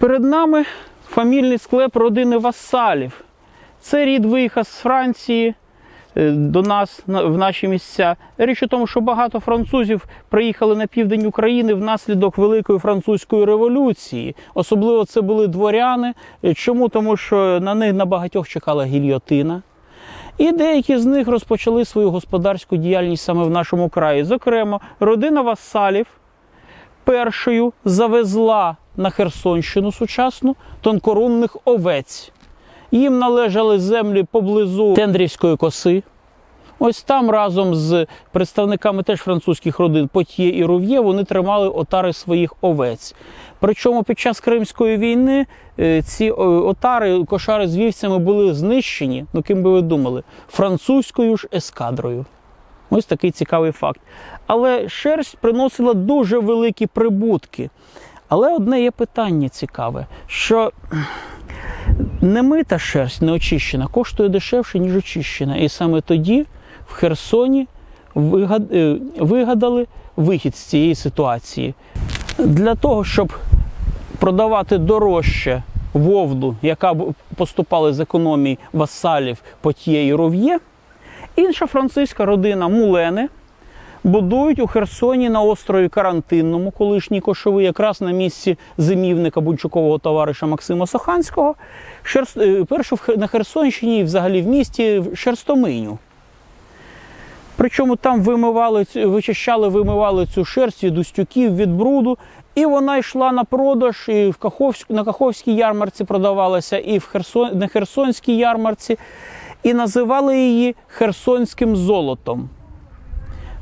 Перед нами фамільний склеп родини Вассалів. Це рід виїхав з Франції е, до нас в наші місця. Річ у тому, що багато французів приїхали на південь України внаслідок Великої французької революції. Особливо це були дворяни. Е, Чому? Тому що на них на багатьох чекала гільйотина. І деякі з них розпочали свою господарську діяльність саме в нашому краї. Зокрема, родина Вассалів першою завезла на Херсонщину сучасну тонкорунних овець. Їм належали землі поблизу Тендрівської коси. Ось там разом з представниками теж французьких родин Потьє і Рув'є вони тримали отари своїх овець. Причому під час Кримської війни е, ці е, отари, кошари з вівцями були знищені, ну ким би ви думали, французькою ж ескадрою. Ось такий цікавий факт. Але шерсть приносила дуже великі прибутки. Але одне є питання цікаве, що немита шерсть не очищена коштує дешевше, ніж очищена. І саме тоді в Херсоні е, вигадали вихід з цієї ситуації. Для того, щоб продавати дорожче вовду, яка поступала з економії васалів Потьє і Ров'є, інша французька родина Мулени будують у Херсоні на острові Карантинному, колишній Кошовий, якраз на місці зимівника бунчукового товариша Максима Соханського. Шерст... е, Першу на Херсонщині і взагалі в місті шерстомийню. Причому там вимивали, вичищали, вимивали цю шерсть від устюків, від бруду, і вона йшла на продаж і в Каховськ, на Каховській ярмарці продавалася, і в Херсон, на Херсонській ярмарці, і називали її Херсонським золотом.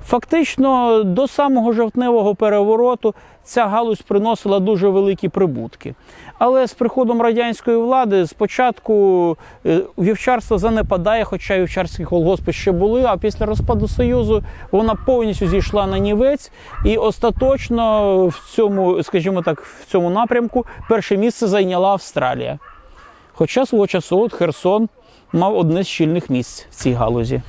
Фактично до самого жовтневого перевороту ця галузь приносила дуже великі прибутки. Але з приходом радянської влади спочатку е, вівчарство занепадає, хоча вівчарські колгоспи ще були, а після розпаду Союзу вона повністю зійшла на нівець, і остаточно в цьому, скажімо так, в цьому напрямку перше місце зайняла Австралія. Хоча свого часу от Херсон мав одне з щільних місць в цій галузі.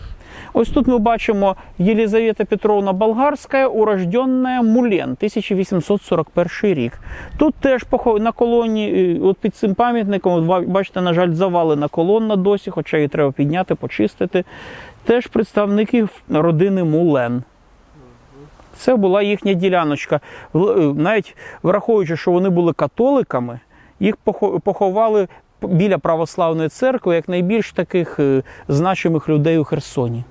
Ось тут ми бачимо Єлізавета Петровна Болгарська, урожденна Мулен, 1841 рік. Тут теж на колоні, е, от під цим пам'ятником, бачите, на жаль, завалена колонна досі, хоча її треба підняти, почистити. Теж представники родини Мулен. Це була їхня діляночка. Е, Навіть враховуючи, що вони були католиками, їх поховали біля православної церкви як найбільш таких е, значимих людей у Херсоні.